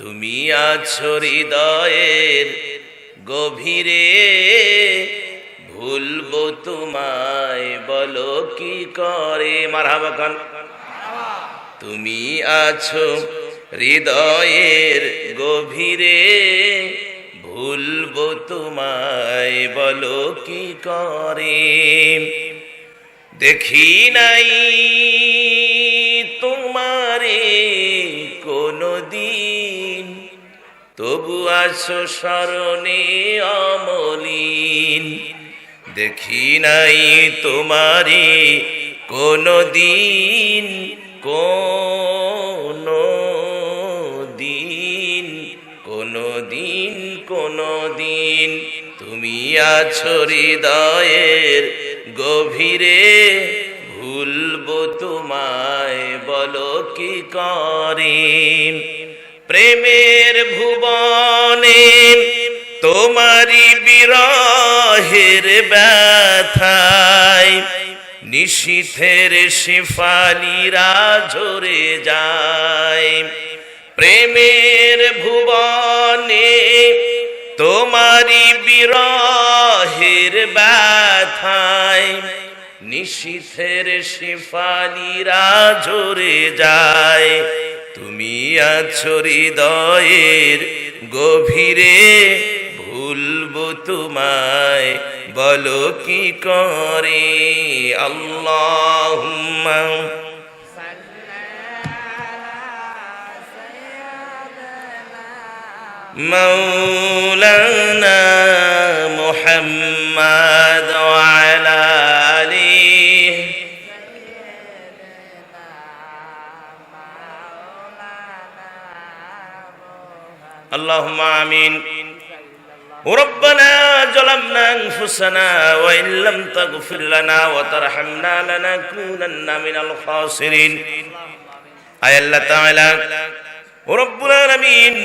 তুমি আছো হৃদয়ের গভীরে, ভুলবো তোমায় বলো কি করে? মারহাবা তুমি আছো হৃদয়ের গভীরে, ভুলবো তোমায় বলো কি করে? দেখি নাই তোমারে কোনো দিন তবু আসো স্মরণে অমলিন। দেখি নাই তোমারে কোনো দিন কোনো দিন কোনো দিন কোনো দিন তুমি আছো হৃদয়ের গভীরে, ভুলবো তোমায় বলো কি করে প্রেমের ভুবনে তোমারি বিরহের ব্যথায় নিশীথের শেফালিরা ঝরে যায়। প্রেমের ভুবনে তোমারি বিরহের ব্যথায় নিশীথের শেফালিরা ঝরে যায়। তুমি আছো হৃদয়ের গভীরে ভুলবো তোমায় বলো কি করে? আল্লাহ মৌলা اللهم آمين ربنا ظلمنا أنفسنا وإن لم تغفر لنا وترحمنا لنكونن من الخاسرين আয় আল্লাহ তাআলা রব্বুল আলামিন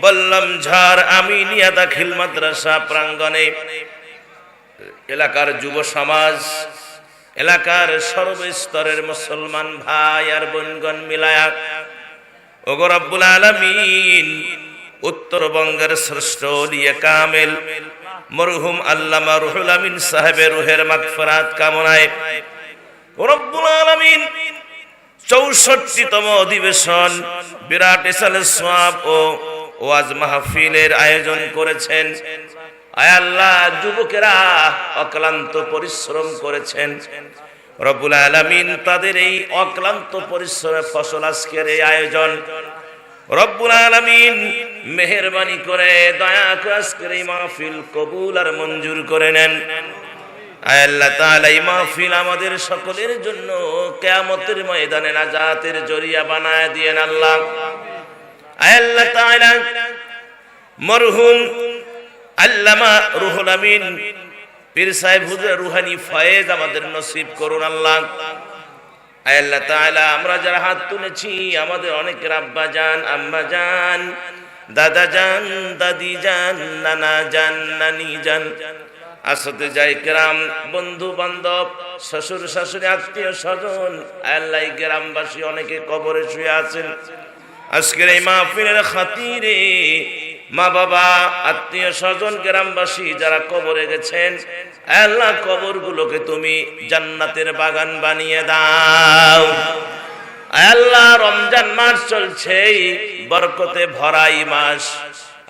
বললাম ঝাড় আমিনিয়া দাখিল মাদ্রাসা প্রাঙ্গণে এলাকার যুব সমাজ এলাকার সর্বস্তরের মুসলমান ভাই আর বোনগণ মিলায়া ওগো রব্বুল আলামিন উত্তরবঙ্গের শ্রেষ্ঠ ওলিয়া কামেল। মরহুম আল্লামা রুহুল আমিন সাহেবের রুহের মাগফিরাত কামনায় রব্বুল আলামিন চৌষট্টিতম অধিবেশন বিরাট ইসালে সোয়াব ও ওয়াজ মাহফিলের আয়োজন করেছেন। আয় আল্লাহ, যুবকেরা অক্লান্ত পরিশ্রম করেছেন। রব্বুল আলামিন তাদের এই অক্লান্ত পরিশ্রমে ফসল আজকের এই আয়োজন। রব্বুল আলামিন মেহেরবানি করে, দয়া করে আজকের এই মাহফিল কবুল আর মঞ্জুর করে নেন। আমাদের সকলের জন্য ময়দানে জরিয়া বানায় দিয়েন আল্লাহ। রুহুল আমিন, পীর রুহানি ফয়েজ আমাদের নসিব করুন আল্লাহ। আল্লাহ আমরা যারা হাত তুলেছি, আমাদের অনেকের আব্বা জান আম্মা জান দাদা জান দাদি জান নানা জান নানি জান আসতে যাই গ্রাম, বন্ধু বান্ধব, শ্বশুর, শাশুড়ি, আত্মীয় স্বজন। আল্লাহ গ্রামবাসী অনেকে কবরে শুয়ে আছেন। আজকের এই মাহফিলের খাতিরে মা বাবা, আত্মীয় স্বজন, গ্রামবাসী যারা কবরে গেছেন, আল্লাহ কবরগুলোকে তুমি জান্নাতের বাগান বানিয়ে দাও। আল্লাহ রমজান মাস চলছে বরকতে ভরাই মাস।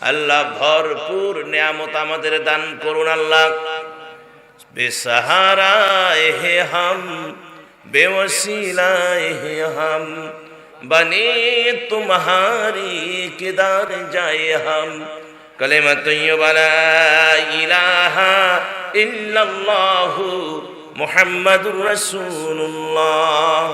আল্লাহ ভরপুর নিয়ামত আমাদের দান করুন আল্লাহ। বেসাহারা এহে হাম বেওসিলা এহে হাম, বনে তুমহারি কেদার যায় হাম। কলেমা তৈবালা ইলাহা ইল্লাল্লাহু মুহাম্মাদুর রাসূলুল্লাহ।